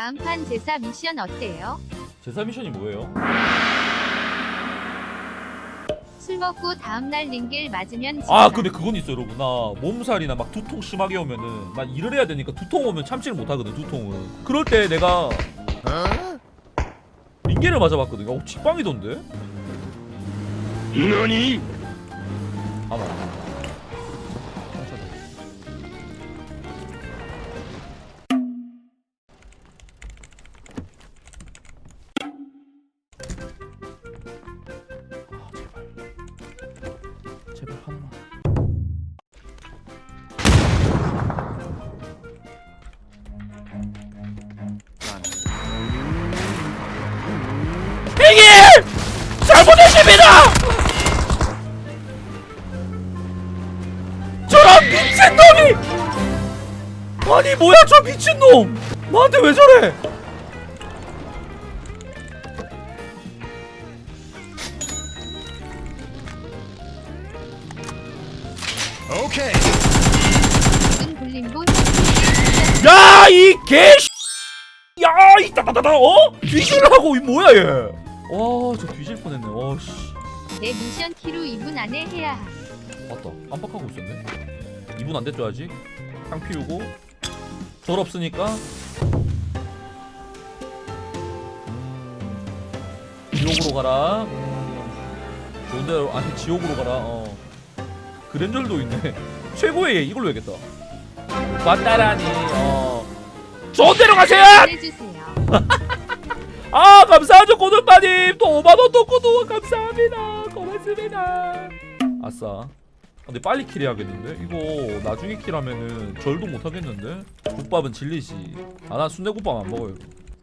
다음 판 제사 미션 어때요? 제사 미션이 뭐예요? 술 먹고 다음 날 링겔 맞으면 아 진짜. 근데 그건 있어 여러분 나 몸살이나 막 두통 심하게 오면은 나 일을 해야 되니까 두통 오면 참지를 못하거든 두통은 그럴 때 내가 링게를 맞아봤거든 어 직방이던데? 너니? 봐봐 잘못했습니다! 저런 미친놈이! 아니 뭐야 저 미친놈! 나한테 왜 저래? 오케이. 야 이 개! 야 이 따다다다 어? 뒤질라고 이 뭐야 얘? 와저 뒤질 뻔했네. 와씨 내 미션 키로 2분 안에 해야 함. 맞다 깜빡하고 있었네. 2분 안 아직? 향 피우고 절 없으니까 음, 지옥으로 가라. 음, 좋은데 아니 지옥으로 가라. 어. 그랜절도 있네. 최고의 얘 이걸로 해야겠다. 맞다라니. 어. 좋은 데로 가세요. 해주세요. 아 감사하죠 고등빠님. 또 5만원 또 구독. 감사합니다. 고맙습니다. 아싸. 근데 빨리 킬해야겠는데? 이거 나중에 킬하면은 절도 못하겠는데? 국밥은 진리지. 아난 순대국밥 안 먹어요.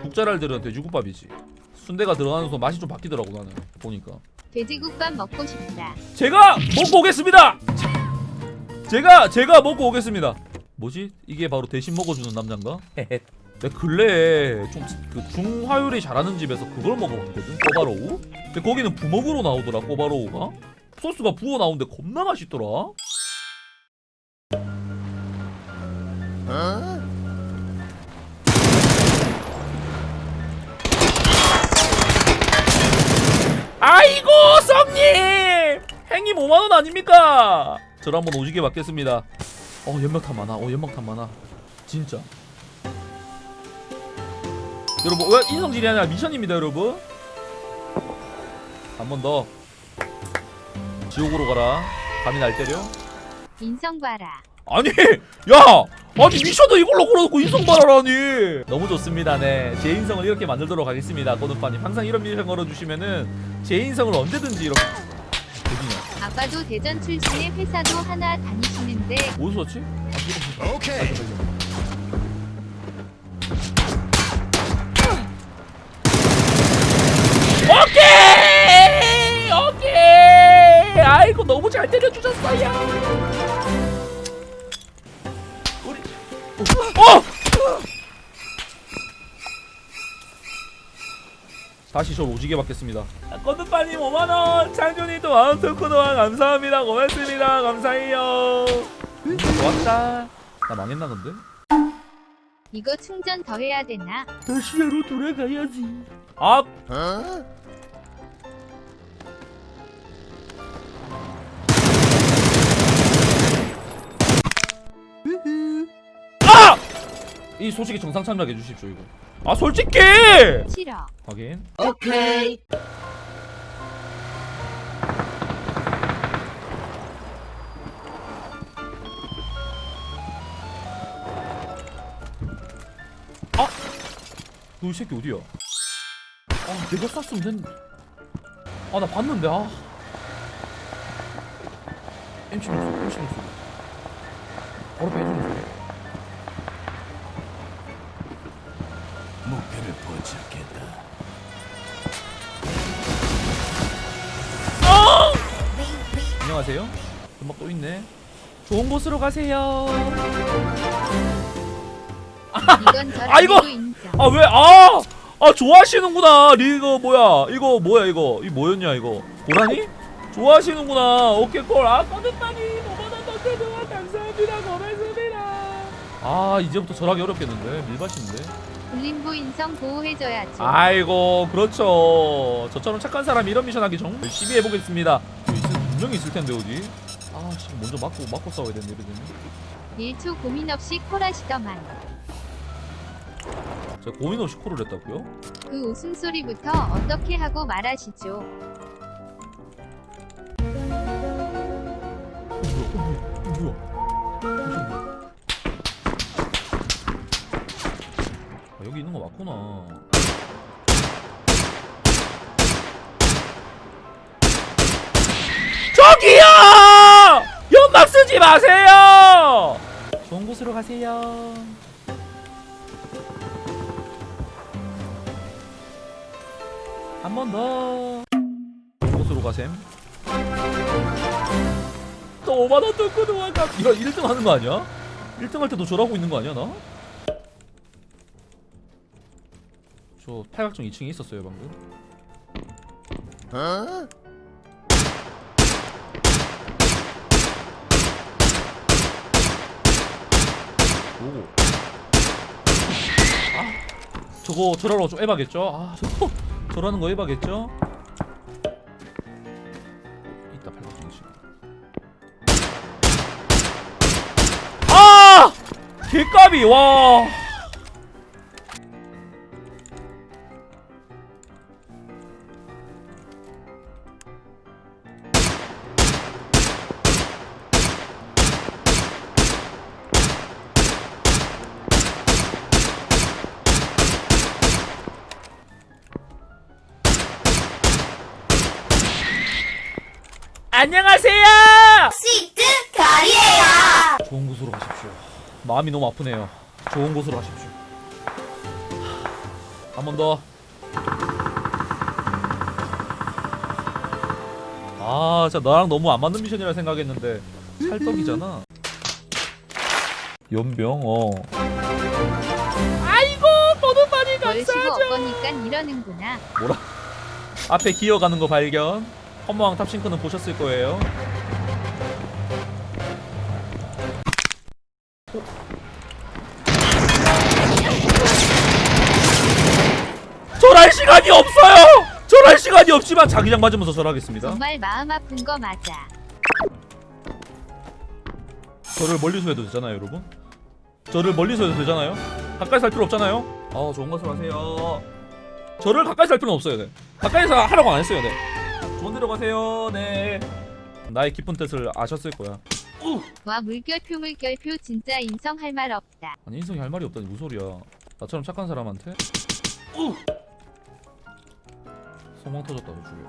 국자랄들은 돼지국밥이지. 순대가 들어가는 소 맛이 좀 바뀌더라고 나는. 보니까. 돼지국밥 먹고 싶다. 제가 먹고 오겠습니다! 제가 제가 먹고 오겠습니다. 뭐지? 이게 바로 대신 먹어주는 남잔가 내 근래에 좀그 중화요리 잘하는 집에서 그걸 먹어봤거든 꼬바로우. 근데 거기는 부먹으로 나오더라 꼬바로우가. 소스가 부어 나오는데 겁나 맛있더라. 아이고 썸님! 행님 5만원 아닙니까? 저를 한번 오지게 받겠습니다. 어 연막탄 많아. 어 연막탄 많아. 진짜 여러분 왜 인성질이 아니라 미션입니다 여러분. 한 번 더. 지옥으로 가라. 감히 날 때려? 인성 봐라. 아니 야! 아니 미션도 이걸로 걸어놓고 인성 발하라니. 너무 좋습니다 네제 인성을 이렇게 만들도록 하겠습니다 꼬누빠님. 항상 이런 미션 걸어주시면은 제 인성을 언제든지 이렇게 아빠도 대전 출신의 회사도 하나 다니시는데 어디서 썼지? 아 오케이. 오케이! 오케이! 아이고 너무 잘 때려주셨어요. 우리 어! 다시 저 오지게 받겠습니다. 건드빠님 5만원 창준이도 마운트 코너와 감사합니다. 고맙습니다. 감사해요. 좋았다. 나 망했나 근데? 이거 충전 더 해야 되나? 다시야로 돌아가야지. 아! 어? 이 솔직히 정상 참여해 주십시오 이거. 아 솔직히. 싫어. 확인. 오케이. 너이 새끼 어디야? 아 내가 쐈으면 됐는데. 아나 봤는데 아. MC 목소 MC 목소. 바로 빼주 안녕하세요. 음악 또 있네. 좋은 곳으로 가세요. 이건 저 아이고! 리뷰 인정. 아 왜? 아! 아 좋아하시는구나. 이거 뭐야? 이거 뭐야 이거? 이 뭐였냐 이거? 고라니? 좋아하시는구나. 오케이 콜. 아 꺼졌다니. 5만원 던져줘. 감사합니다. 고맙습니다. 아 이제부터 절하기 어렵겠는데 밀밭인데. 불림부 인성 보호해줘야죠. 아이고 그렇죠 저처럼 착한 사람이 이런 미션 하기 정말 열심히 해보겠습니다 여기 있을, 텐데 어디 아 지금 먼저 맞고 맞고 싸워야 되는데 이러더니 1초 고민 없이 콜하시더만. 제가 고민 없이 콜을 했다고요? 그 웃음소리부터 어떻게 하고 말하시죠. 어, 뭐야 어, 뭐야 뭐야 아, 여기 있는 거 맞구나 저기요 연막 쓰지 마세요 좋은 곳으로 가세요 한 번 더. 곳으로 가셈. 또 5만 원 뚫고 도망가. 이거 1등 하는 거 아니야? 1등 할 때도 저러고 있는 거 아니야, 나? 저 팔각정 2층에 있었어요, 방금. Huh? 오고. 아, 저거 저러러 좀 해봐겠죠? 아, 저거 저러는 거 해봐겠죠? 이따 팔각정 2층. 아! 개까비 와. 안녕하세요. 좋은 곳으로 가십시오. 마음이 너무 아프네요. 좋은 곳으로 가십시오. 한 번 더. 아, 진짜 나랑 너무 안 맞는 미션이라 생각했는데 찰떡이잖아. 연병, 어. 아이고, 많이 월시고 없거니까 이러는구나. 앞에 기어가는 거 발견. 허무왕 탑싱크는 보셨을 거예요. 절할 시간이 없어요. 절할 시간이 없지만 자기장 맞으면서 절하겠습니다. 정말 마음 아픈 거 맞아. 저를 멀리서 해도 되잖아요, 여러분. 저를 멀리서 해도 되잖아요. 가까이 살 필요 없잖아요. 아, 좋은 것을 하세요. 저를 가까이 살 필요는 없어요, 네. 가까이서 하라고 안 했어요, 네. 좋은 데로 가세요, 네. 나의 깊은 뜻을 아셨을 거야. 와 물결표 물결표 진짜 인성할 말 없다. 아니 인성이 할 말이 없다니 무슨 소리야. 나처럼 착한 사람한테? 소망 터졌다, 너 죽여.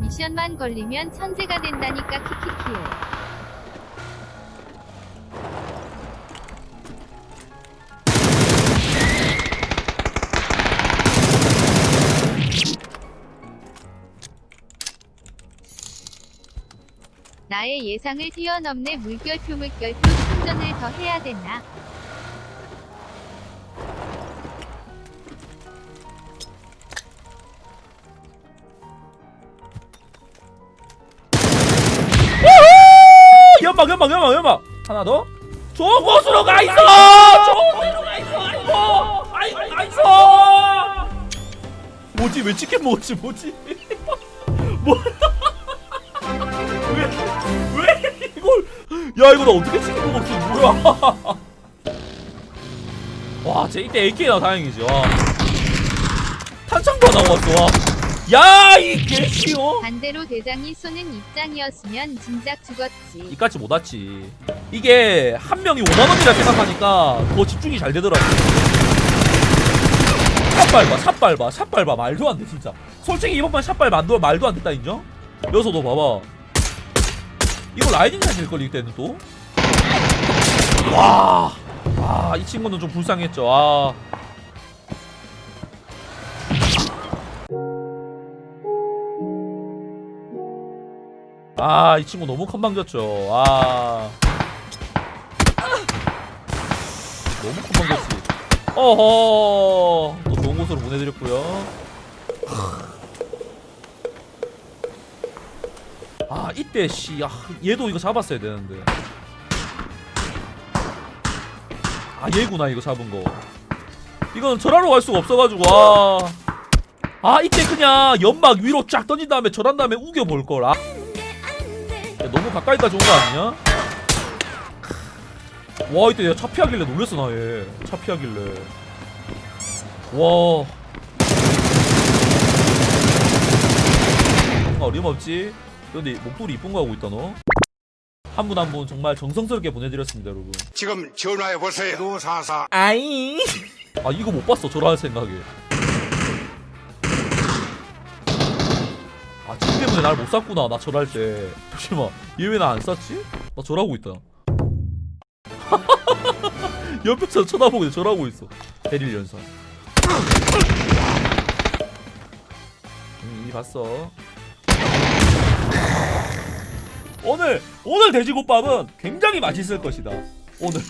미션만 걸리면 천재가 된다니까 키키키요. 나의 예상을 뛰어넘네 물결표 물결표 충전을 더 해야 되나? 연막, 연막, 연막, 연막. 하나 더. 좋은 곳으로 가 있어. 좋은 데로 가 있어. 아이고, 아이고, 가 있어. 뭐지? 왜 치킨 먹었지? 뭐지? 뭐? 야 이거 나 어떻게 치킨 먹었어? 뭐야? 와, 쟤 이때 AK 나 다행이지. 와. 탄창도 나왔어. 와. 야, 이 개씨요. 반대로 대장이 쏘는 입장이었으면 진작 죽었지. 이까지 못 왔지. 이게 한 명이 5만 원이라 생각하니까 더 집중이 잘 되더라고. 샷 밟아, 샷 밟아, 샷 밟아 말도 안 돼 진짜. 솔직히 이번 판샷 밟아 안 돼, 말도 안 됐다 인정? 여기서도 봐봐. 이거 라이딩 사실 걸릴 때는 또. 와, 아, 이 친구는 좀 불쌍했죠. 아. 아, 이 친구 너무 건방졌죠. 아. 너무 건방졌지. 어허. 또 좋은 곳으로 보내드렸고요. 아, 이때 씨, 아, 얘도 이거 잡았어야 되는데. 아 얘구나 이거 잡은 거 이건 절하러 갈 수가 없어가지고 아, 아 이때 그냥 연막 위로 쫙 던진 다음에 절한 다음에 우겨 볼걸 아. 야, 너무 가까이까지 온거 아니냐? 와 이때 내가 차 피하길래 놀랬어 나얘차 피하길래 와 어림없지? 근데 목도리 이쁜 거 하고 있다 너? 한 분 한 분 정말 정성스럽게 보내드렸습니다 여러분 지금 전화해 보세요. 노사사. 아이 아 이거 못 봤어 저럴 생각에 아저 때문에 날 못 쐈구나 나 절할 때 잠시만 얘 왜 나 안 쐈지? 나 절하고 있다 옆에서 쳐다보고 있어 절하고 있어 베릴 연산 음, 이미 봤어 오늘 오늘 돼지국밥은 굉장히 맛있을 것이다. 오늘